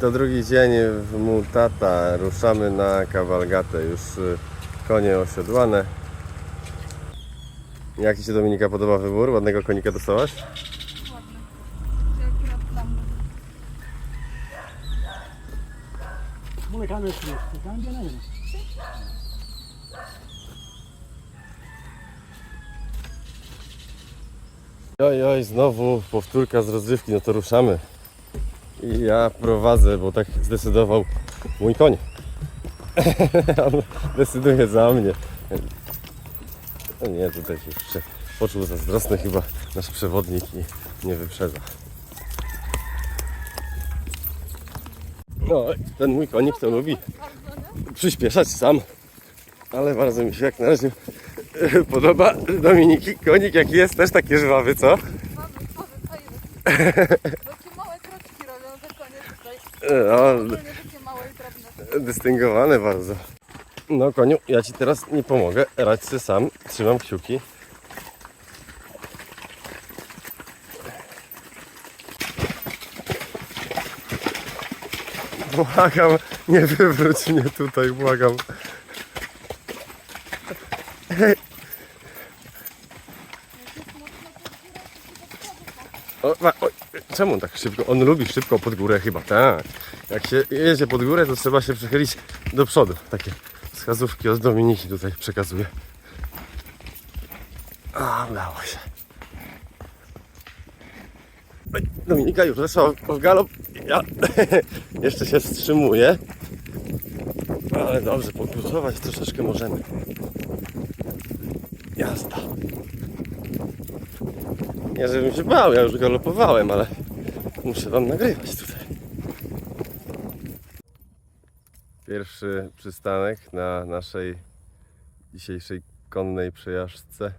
To drugi dzień w Mutata. Ruszamy na kawalgatę. Już y, konie osiodłane. Jak Ci się Dominika podoba wybór? Ładnego konika dostałaś? Oj, oj, znowu powtórka z rozrywki, no to ruszamy. I ja prowadzę, bo tak zdecydował mój koń. On decyduje za mnie. No nie, tutaj się jeszcze poczuł zazdrosny chyba nasz przewodnik i nie wyprzedza. No, ten mój konik to lubi przyspieszać sam. Ale bardzo mi się jak na razie podoba Dominiki. Konik jaki jest, też taki żwawy, co? Mamy, mamy, fajny. Takie małe kroczki robią te konie tutaj. No, dystyngowane bardzo. No koniu, ja Ci teraz nie pomogę. Radź sobie sam. Trzymam kciuki. Błagam, nie wywróć mnie tutaj, błagam. O, ma- oj, czemu tak szybko? On lubi szybko pod górę chyba, tak. Jak się jedzie pod górę, to trzeba się przechylić do przodu. Takie wskazówki od Dominiki tutaj przekazuję. A, udało się. Dominika już weszła w galop. Ja jeszcze się wstrzymuję. Ale dobrze, pokrócować troszeczkę możemy. Jazda. Nie, żebym się bał, ja już galopowałem, ale muszę wam nagrywać tutaj. Pierwszy przystanek na naszej dzisiejszej konnej przejażdżce.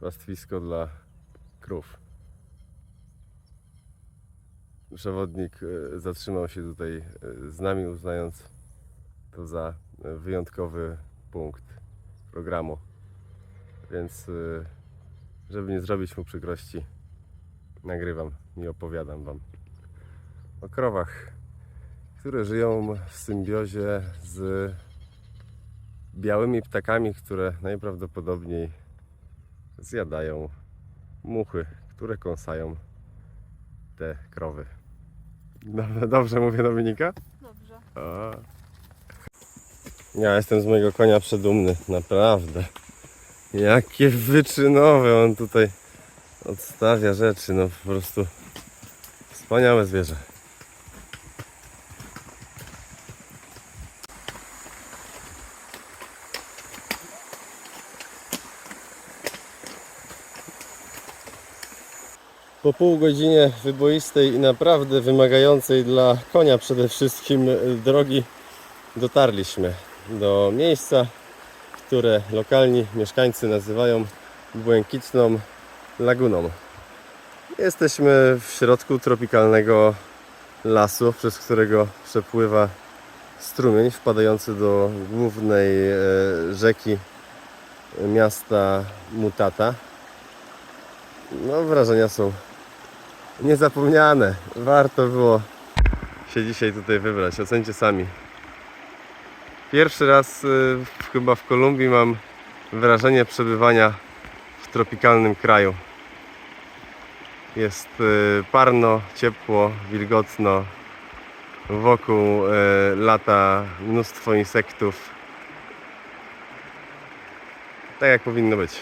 Pastwisko dla krów. Przewodnik e, zatrzymał się tutaj e, z nami, uznając to za e, wyjątkowy punkt programu. Więc żeby nie zrobić mu przykrości, nagrywam i opowiadam Wam o krowach, które żyją w symbiozie z białymi ptakami, które najprawdopodobniej zjadają muchy, które kąsają te krowy. Dobrze, mówię Dominika? Dobrze. A. Ja jestem z mojego konia przedumny, naprawdę. Jakie wyczynowe on tutaj odstawia rzeczy, no po prostu wspaniałe zwierzę. Po pół godzinie wyboistej i naprawdę wymagającej dla konia przede wszystkim drogi dotarliśmy do miejsca, które lokalni mieszkańcy nazywają Błękitną Laguną. Jesteśmy w środku tropikalnego lasu, przez którego przepływa strumień wpadający do głównej e, rzeki miasta Mutata. No, wrażenia są niezapomniane. Warto było się dzisiaj tutaj wybrać. Ocencie sami. Pierwszy raz y, chyba w Kolumbii mam wrażenie przebywania w tropikalnym kraju. Jest y, parno, ciepło, wilgotno. Wokół y, lata mnóstwo insektów. Tak jak powinno być.